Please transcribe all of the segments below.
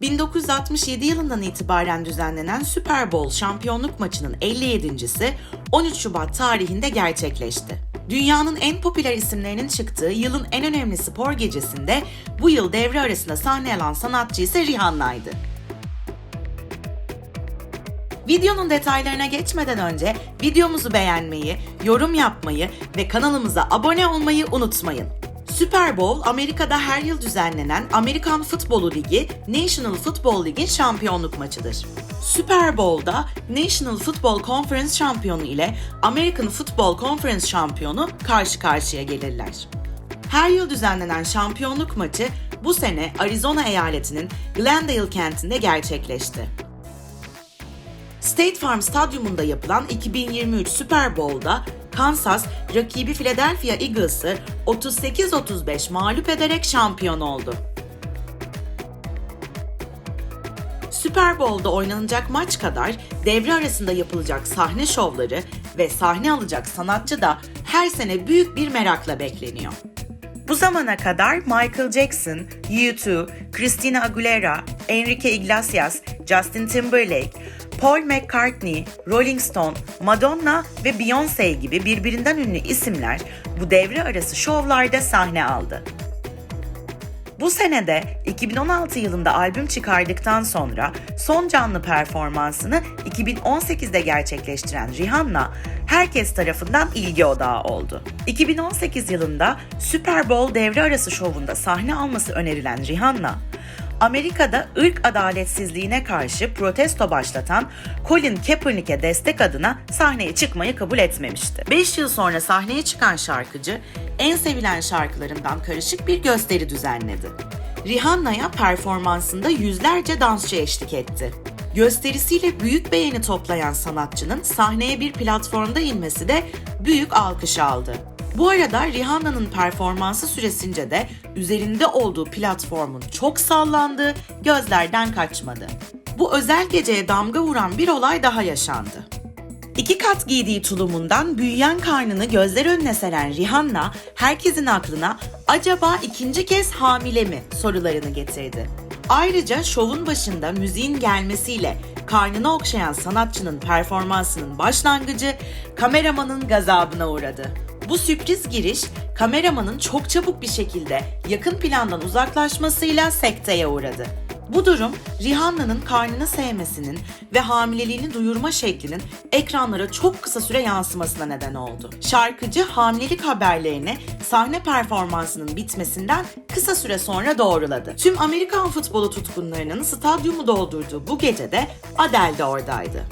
1967 yılından itibaren düzenlenen Super Bowl şampiyonluk maçının 57.si 13 Şubat tarihinde gerçekleşti. Dünyanın en popüler isimlerinin çıktığı yılın en önemli spor gecesinde bu yıl devre arasında sahne alan sanatçı ise Rihanna'ydı. Videonun detaylarına geçmeden önce videomuzu beğenmeyi, yorum yapmayı ve kanalımıza abone olmayı unutmayın. Super Bowl, Amerika'da her yıl düzenlenen Amerikan Futbolu Ligi, National Football League'in şampiyonluk maçıdır. Super Bowl'da National Football Conference şampiyonu ile American Football Conference şampiyonu karşı karşıya gelirler. Her yıl düzenlenen şampiyonluk maçı bu sene Arizona eyaletinin Glendale kentinde gerçekleşti. State Farm Stadyumunda yapılan 2023 Super Bowl'da Kansas rakibi Philadelphia Eagles'ı 38-35 mağlup ederek şampiyon oldu. Super Bowl'da oynanacak maç kadar devre arasında yapılacak sahne şovları ve sahne alacak sanatçı da her sene büyük bir merakla bekleniyor. Bu zamana kadar Michael Jackson, U2, Christina Aguilera, Enrique Iglesias, Justin Timberlake, Paul McCartney, Rolling Stone, Madonna ve Beyoncé gibi birbirinden ünlü isimler bu devre arası şovlarda sahne aldı. Bu senede 2016 yılında albüm çıkardıktan sonra son canlı performansını 2018'de gerçekleştiren Rihanna herkes tarafından ilgi odağı oldu. 2018 yılında Super Bowl devre arası şovunda sahne alması önerilen Rihanna, Amerika'da ırk adaletsizliğine karşı protesto başlatan Colin Kaepernick'e destek adına sahneye çıkmayı kabul etmemişti. 5 yıl sonra sahneye çıkan şarkıcı en sevilen şarkılarından karışık bir gösteri düzenledi. Rihanna'ya performansında yüzlerce dansçı eşlik etti. Gösterisiyle büyük beğeni toplayan sanatçının sahneye bir platformda inmesi de büyük alkış aldı. Bu arada Rihanna'nın performansı süresince de üzerinde olduğu platformun çok sallandığı gözlerden kaçmadı. Bu özel geceye damga vuran bir olay daha yaşandı. İki kat giydiği tulumundan büyüyen karnını gözler önüne seren Rihanna, herkesin aklına acaba ikinci kez hamile mi sorularını getirdi. Ayrıca şovun başında müziğin gelmesiyle karnını okşayan sanatçının performansının başlangıcı kameramanın gazabına uğradı. Bu sürpriz giriş kameramanın çok çabuk bir şekilde yakın plandan uzaklaşmasıyla sekteye uğradı. Bu durum Rihanna'nın karnını sevmesinin ve hamileliğini duyurma şeklinin ekranlara çok kısa süre yansımasına neden oldu. Şarkıcı hamilelik haberlerini sahne performansının bitmesinden kısa süre sonra doğruladı. Tüm Amerikan futbolu tutkunlarının stadyumu doldurduğu bu gecede Adele de oradaydı.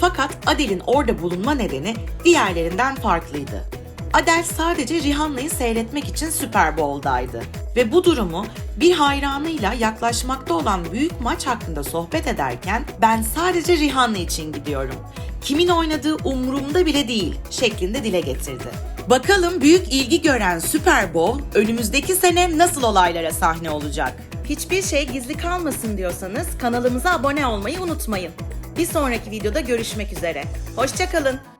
Fakat Adele'in orada bulunma nedeni diğerlerinden farklıydı. Adele sadece Rihanna'yı seyretmek için Super Bowl'daydı. Ve bu durumu bir hayranıyla yaklaşmakta olan büyük maç hakkında sohbet ederken ben sadece Rihanna için gidiyorum. Kimin oynadığı umurumda bile değil şeklinde dile getirdi. Bakalım büyük ilgi gören Super Bowl önümüzdeki sene nasıl olaylara sahne olacak? Hiçbir şey gizli kalmasın diyorsanız kanalımıza abone olmayı unutmayın. Bir sonraki videoda görüşmek üzere. Hoşçakalın.